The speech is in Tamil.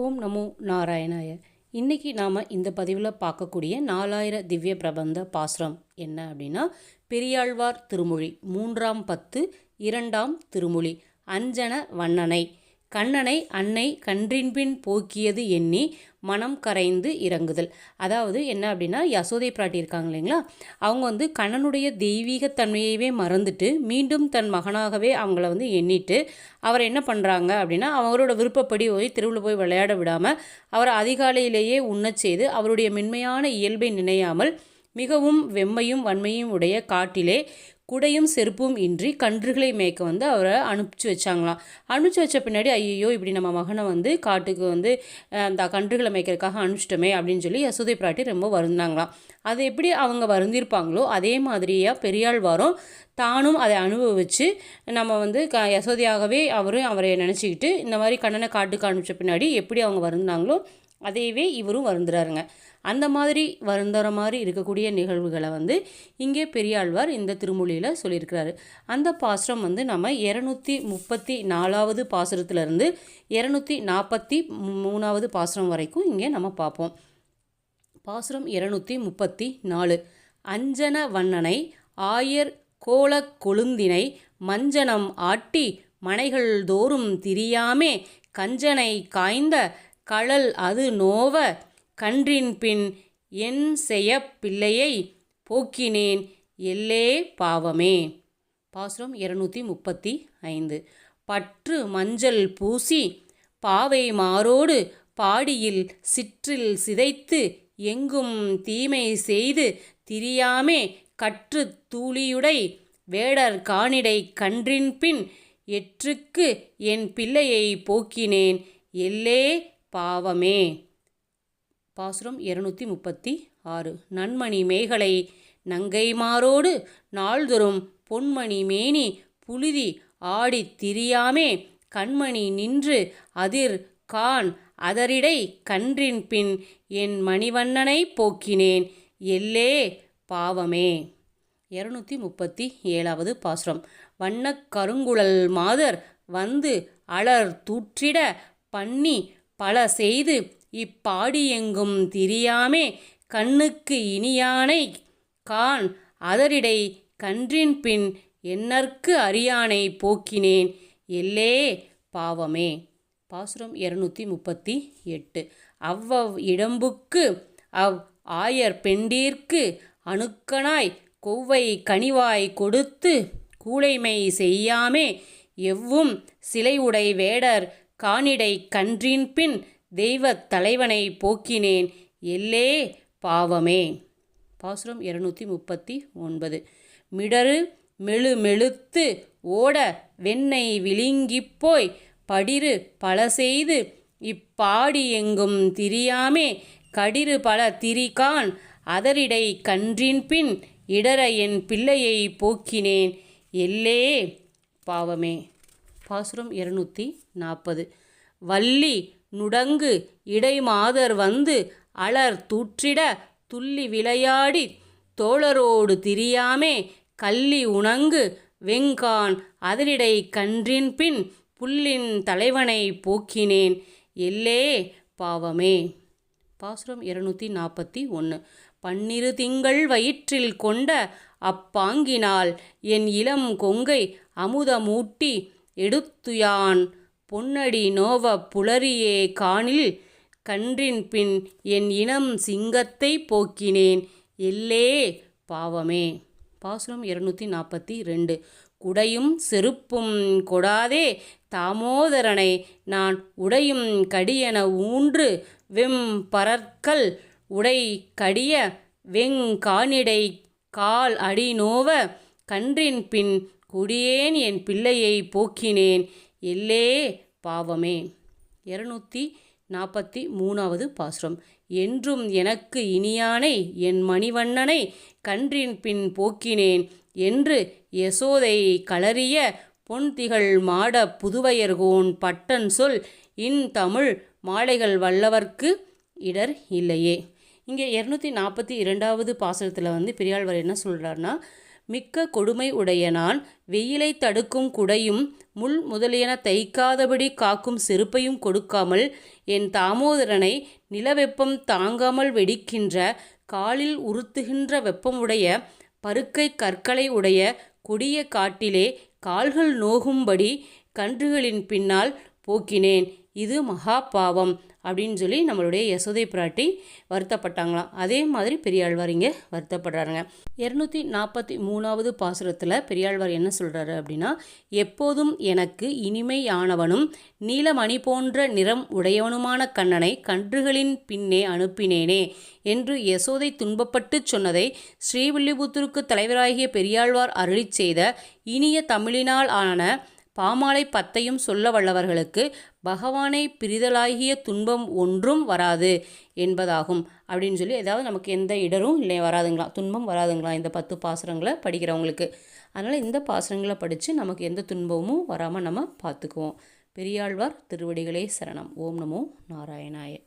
ஓம் நமோ நாராயணாய. இன்னைக்கு நாம் இந்த பதிவில் பார்க்கக்கூடிய நாலாயிர திவ்ய பிரபந்த பாசுரம் என்ன அப்படின்னா பெரியாழ்வார் திருமொழி மூன்றாம் பத்து இரண்டாம் திருமொழி அஞ்சன வண்ணனை. கண்ணனை அன்னை கன்றின்பின் போக்கியது எண்ணி மனம் கரைந்து இறங்குதல். அதாவது என்ன அப்படின்னா யசோதை பிராட்டி இருக்காங்க இல்லைங்களா? அவங்க வந்து கண்ணனுடைய தெய்வீகத்தன்மையவே மறந்துட்டு மீண்டும் தன் மகனாகவே அவங்கள வந்து எண்ணிட்டு அவர் என்ன பண்ணுறாங்க அப்படின்னா அவரோட விருப்பப்படி போய் திருவிழா போய் விளையாட விடாமல் அவரை அதிகாலையிலேயே உண்ணச் செய்து அவருடைய மென்மையான இயல்பை நினையாமல் மிகவும் வெம்மையும் வன்மையும் உடைய காட்டிலே குடையும் செருப்பும் இன்றி கன்றுகளை மேய்க்க வந்து அவரை அனுப்பிச்சி வச்சாங்களாம். அனுப்பிச்சி வச்ச பின்னாடி ஐயோ இப்படி நம்ம மகனை வந்து காட்டுக்கு வந்து அந்த கன்றுகளை மேய்க்கிறதுக்காக அனுப்பிச்சிட்டோமே அப்படின்னு சொல்லி யசோதை பிராட்டி ரொம்ப வருந்தாங்களாம். அது எப்படி அவங்க வருந்திருப்பாங்களோ அதே மாதிரியாக பெரியாழ்வாரும் தானும் அதை அனுபவித்து நம்ம வந்து க யசோதையாகவே அவரும் அவரை நினச்சிக்கிட்டு இந்த மாதிரி கண்ணனை காட்டுக்கு அனுப்பிச்ச பின்னாடி எப்படி அவங்க வருந்தாங்களோ அதையவே இவரும் வருந்துறாருங்க. அந்த மாதிரி வருந்துற மாதிரி இருக்கக்கூடிய நிகழ்வுகளை வந்து இங்கே பெரியாழ்வார் இந்த திருமொழியில் சொல்லியிருக்கிறாரு. அந்த பாசுரம் வந்து நம்ம இரநூத்தி முப்பத்தி நாலாவது பாசுரத்துலேருந்து இரநூத்தி நாற்பத்தி மூணாவது பாசுரம் வரைக்கும் இங்கே நம்ம பார்ப்போம். பாசுரம் இரநூத்தி முப்பத்தி நாலு அஞ்சன வண்ணனை ஆயர் கோலக் கொழுந்தினை மஞ்சனம் ஆட்டி மனைகள் தோறும் திரியாமே கஞ்சனை காய்ந்த கழல் அது நோவ கன்றின் பின் என் செய்ய பிள்ளையை போக்கினேன் எல்லே பாவமே. பாசுரம் இருநூத்தி முப்பத்தி ஐந்து. பற்று மஞ்சள் பூசி பாவை மாறோடு பாடியில் சிற்றில் சிதைத்து எங்கும் தீமை செய்து திரியாமே கற்று தூளியுடை வேடர் காணிடை கன்றின் பின் எற்றுக்கு என் பிள்ளையை போக்கினேன் எல்லே பாவமே. பாசுரம் இருநூத்தி முப்பத்தி ஆறு நன்மணி மேகலை நங்கைமாரோடு நாள்தோறும் பொன்மணி மேனி புழுதி ஆடித் திரியாமே. கண்மணி நின்று அதிர் கான் அதரிடை கன்றின் பின் என் மணிவண்ணனை போக்கினேன். எல்லே பாவமே. இருநூத்தி முப்பத்தி ஏழாவது பாசுரம். வண்ணக் கருங்குழல் மாதர் வந்து அலர் தூற்றிட பண்ணி பல செய்து இப்பாடி எங்கும் திரியாமே கண்ணுக்கு இனியானை கான் அதரிடை கன்றின் பின் என்னற்கு அறியானை போக்கினேன்? எல்லே பாவமே. பாசுரம் இருநூத்தி முப்பத்தி எட்டு அவ்வவ் இடம்புக்கு அவ் ஆயர் பெண்டீர்க்கு அணுக்கனாய் கொவ்வை கனிவாய் கொடுத்து கூழைமை செய்யாமே. எவ்வும் சிலை உடை வேடர் காணிடை கன்றின் பின் தெய்வத் தலைவனை போக்கினேன். எல்லே பாவமே. பாசுரம் இருநூத்தி முப்பத்தி ஒன்பது மிடரு மெழு மெழுத்து ஓட வெண்ணை விழுங்கிப் போய் படிரு பல செய்து இப்பாடி எங்கும் திரியாமே. கடிரு பல திரிகான் அதரிடை கன்றின் பின் இடர என் பிள்ளையை போக்கினேன். எல்லே பாவமே. பாசுரம் இருநூற்றி நாற்பது வள்ளி நுடங்கு இடைமாதர் வந்து அலர் தூற்றிட துள்ளி விளையாடி தோழரோடு திரியாமே கள்ளி உணங்கு வெங்கான் அதனிடை கன்றின் பின் புல்லின் தலைவனை போக்கினேன். எல்லே பாவமே. பாசுரம் இருநூற்றி நாற்பத்தி ஒன்று பன்னிரு திங்கள் வயிற்றில் கொண்ட அப்பாங்கினால் என் இளம் கொங்கை அமுதமூட்டி எடுத்துயான். பொன்னடி நோவ புலரியே காணில் கன்றின் பின் என் இனம் சிங்கத்தை போக்கினேன். எல்லே பாவமே. பாசுரம் இருநூற்றி நாற்பத்தி ரெண்டு குடையும் செருப்பும் கொடாதே தாமோதரனை நான் உடையும் கடியென ஊன்று வெம் பரற்கல் உடை கடிய வெங்கானிடை கால் அடி நோவ கன்றின் பின் குடியேன் என் பிள்ளையை போக்கினேன். எல்லே பாவமே. இருநூத்தி நாற்பத்தி மூணாவது பாசுரம். என்றும் எனக்கு இனியானை என் மணிவண்ணனை கன்றின் பின் போக்கினேன். என்று யசோதை களறிய பொன்திகள் மாட புதுவையர்கோன் பட்டன் சொல் இன் தமிழ் மாலைகள் வல்லவர்க்கு இடர் இல்லையே. இங்கே இரநூத்தி நாற்பத்தி இரண்டாவது பாசனத்தில் வந்து பெரியாழ்வர் என்ன சொல்கிறாருன்னா மிக்க கொடுமை உடைய நான் வெயிலை தடுக்கும் குடையும் முள் முதலியன தைக்காதபடி காக்கும் செருப்பையும் கொடுக்காமல் என் தாமோதரனை நிலவெப்பம் தாங்காமல் வெடிக்கின்ற காலில் உறுத்துகின்ற வெப்பமுடைய பருக்கை கற்களை உடைய கொடிய காட்டிலே கால்கள் நோகும்படி கன்றுகளின் பின்னால் போக்கினேன். இது மகா பாவம். அப்படின்னு சொல்லி நம்மளுடைய யசோதை பிராட்டி வருத்தப்பட்டாங்களாம். அதே மாதிரி பெரியாழ்வார் இங்கே வருத்தப்படுறாருங்க. இரநூத்தி நாற்பத்தி மூணாவது பாசுரத்தில் பெரியாழ்வார் என்ன சொல்கிறாரு அப்படின்னா எப்போதும் எனக்கு இனிமையானவனும் நீலமணி போன்ற நிறம் உடையவனுமான கண்ணனை கன்றுகளின் பின்னே அனுப்பினேனே என்று யசோதை துன்பப்பட்டு சொன்னதை ஸ்ரீவில்லிபுத்தூருக்கு தலைவராகிய பெரியாழ்வார் அருளி செய்த இனிய தமிழினால் ஆன பாமாலை பத்தையும் சொல்ல வல்லவர்களுக்கு பகவானை பிரிதலாகிய துன்பம் ஒன்றும் வராது என்பதாகும். அப்படின்னு சொல்லி ஏதாவது நமக்கு எந்த இடரும் இல்லை வராதுங்களா? துன்பம் வராதுங்களா? இந்த பத்து பாசுரங்களை படிக்கிறவங்களுக்கு. அதனால் இந்த பாசுரங்களை படித்து நமக்கு எந்த துன்பமும் வராமல் நம்ம பார்த்துக்குவோம். பெரியாழ்வார் திருவடிகளே சரணம். ஓம் நமோ நாராயணாய.